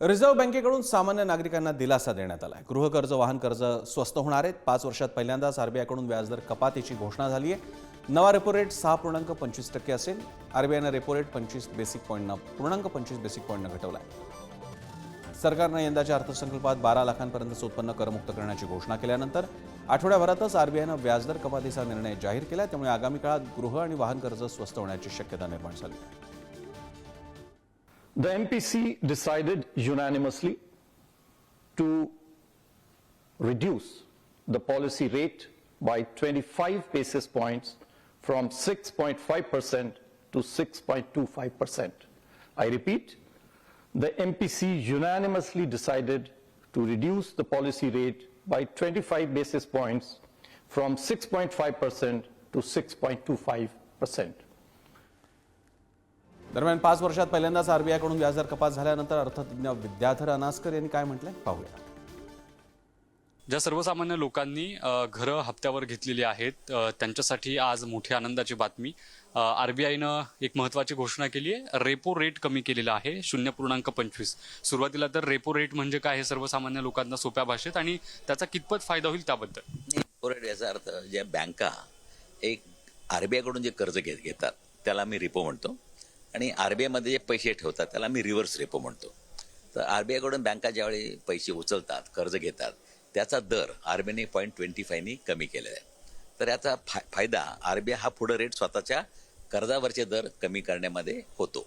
Reserve बँकेकडून सामान्य नागरिकांना दिलासा देण्यात आला आहे गृहकर्ज वाहन कर्ज स्वस्त होणार आहेत. पाच वर्षात पहिल्यांदाच आरबीआयकडून व्याजदर कपातीची घोषणा झाली आहे. नवा रेपो रेट सहा पूर्णांक पंचवीस टक्के असेल. आरबीआयनं रेपो रेट पंचवीस बेसिक पॉईंटनं पूर्णांक पंचवीस बेसिक पॉईंटनं घटवला आहे सरकारनं यंदाच्या अर्थसंकल्पात बारा लाखांपर्यंतचं उत्पन्न करमुक्त करण्याची घोषणा केल्यानंतर आठवड्याभरातच आरबीआयनं व्याजदर कपातीचा निर्णय जाहीर केला. त्यामुळे आगामी काळात गृह आणि वाहन कर्ज स्वस्त होण्याची शक्यता निर्माण झाली आहे. The MPC decided unanimously to reduce the policy rate by 25 basis points from 6.5% to 6.25%. I repeat, the MPC unanimously decided to reduce the policy rate by 25 basis points from 6.5% to 6.25%. दरम्यान पाच वर्षात पहिल्यांदाच आरबीआयकडून व्याजदर कपात झाल्यानंतर अर्थतज्ञ विद्याधर अनास्कर यांनी काय म्हटलंय? पाहूया. ज्या सर्वसामान्य लोकांनी घरं हप्त्यावर घेतलेली आहेत त्यांच्यासाठी आज मोठी आनंदाची बातमी. आरबीआयनं एक महत्वाची घोषणा केली आहे. रेपो रेट कमी केलेला आहे शून्य पूर्णांक पंचवीस. सुरुवातीला तर रेपो रेट म्हणजे काय हे सर्वसामान्य लोकांना सोप्या भाषेत आणि त्याचा कितपत फायदा होईल त्याबद्दल? कोरेट याचा अर्थ ज्या बँका एक आरबीआयकडून जे कर्ज घेत घेतात त्याला मी रिपो म्हणतो. आणि आरबीआयमध्ये जे पैसे ठेवतात त्याला मी रिव्हर्स रेपो म्हणतो. तर आरबीआयकडून बँका ज्यावेळी पैसे उचलतात कर्ज घेतात त्याचा दर आरबीआयने पॉईंट ट्वेंटी फायनी कमी केलेला आहे. तर याचा फा फायदा आरबीआय हा पुढं रेट स्वतःच्या कर्जावरचे दर कमी करण्यामध्ये होतो.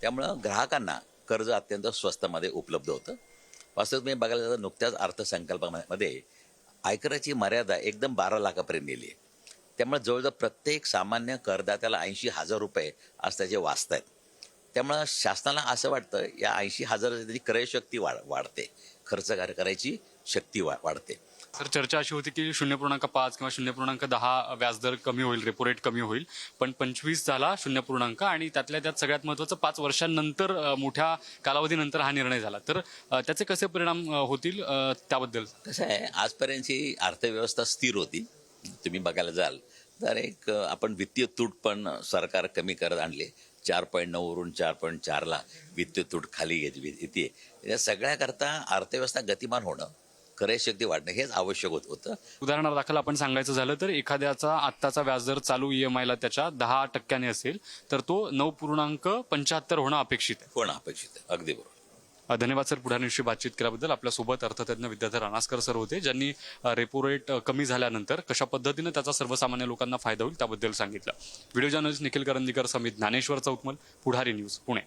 त्यामुळं ग्राहकांना कर्ज अत्यंत स्वस्तामध्ये उपलब्ध होतं. वास्तविक तुम्ही बघायला जाता नुकत्याच अर्थसंकल्पामध्ये आयकराची मर्यादा एकदम बारा लाखापर्यंत नेली आहे. त्यामुळे जवळजवळ प्रत्येक सामान्य करदात्याला ऐंशी हजार रुपये आज त्याचे वाचत आहेत त्यामुळं शासनाला असं वाटतं या ऐंशी हजाराची त्याची क्रयशक्ती वाढ वाढते. खर्च कर- करायची शक्ती वा वाढते. सर चर्चा अशी होती की शून्य पूर्णांक पाच किंवा शून्य पूर्णांक दहा व्याजदर कमी होईल रेपो रेट कमी होईल पण पंचवीस झाला शून्य पूर्णांक आणि त्यातल्या त्यात सगळ्यात महत्वाचं पाच वर्षांनंतर मोठ्या कालावधीनंतर हा निर्णय झाला. तर त्याचे कसे परिणाम होतील त्याबद्दल? कसं आहे आजपर्यंतची अर्थव्यवस्था स्थिर होती. तुम्ही बघायला जाल तर एक आपण वित्तीय तूट पण सरकार कमी करत आणले चार पॉईंट नऊवरून चार पॉईंट चारला वित्तीय तूट खाली घेतली येते या सगळ्याकरता अर्थव्यवस्था गतिमान होणं क्रयशक्ती वाढणं हेच आवश्यक होत होतं. उदाहरणादाखल आपण सांगायचं झालं तर एखाद्याचा आत्ताचा व्याजदर चालू ईएमआयला त्याच्या दहा टक्क्याने असेल तर तो नऊ पूर्णांक पंच्याहत्तर होणं अपेक्षित आहे. होणं अपेक्षित आहे. अगदी बरोबर. धन्यवाद सर पुढारीशी बातचीत केल्याबद्दल. आपल्यासोबत अर्थतज्ञ विद्याधर अनास्कर सर होते ज्यांनी रेपो रेट कमी झाल्यानंतर कशा पद्धतीनं त्याचा सर्वसामान्य लोकांना फायदा होईल त्याबद्दल सांगितलं. Video journalist Nikhil Karandikar Samit Dnyaneshwar Chaukmal Pudhari news Pune.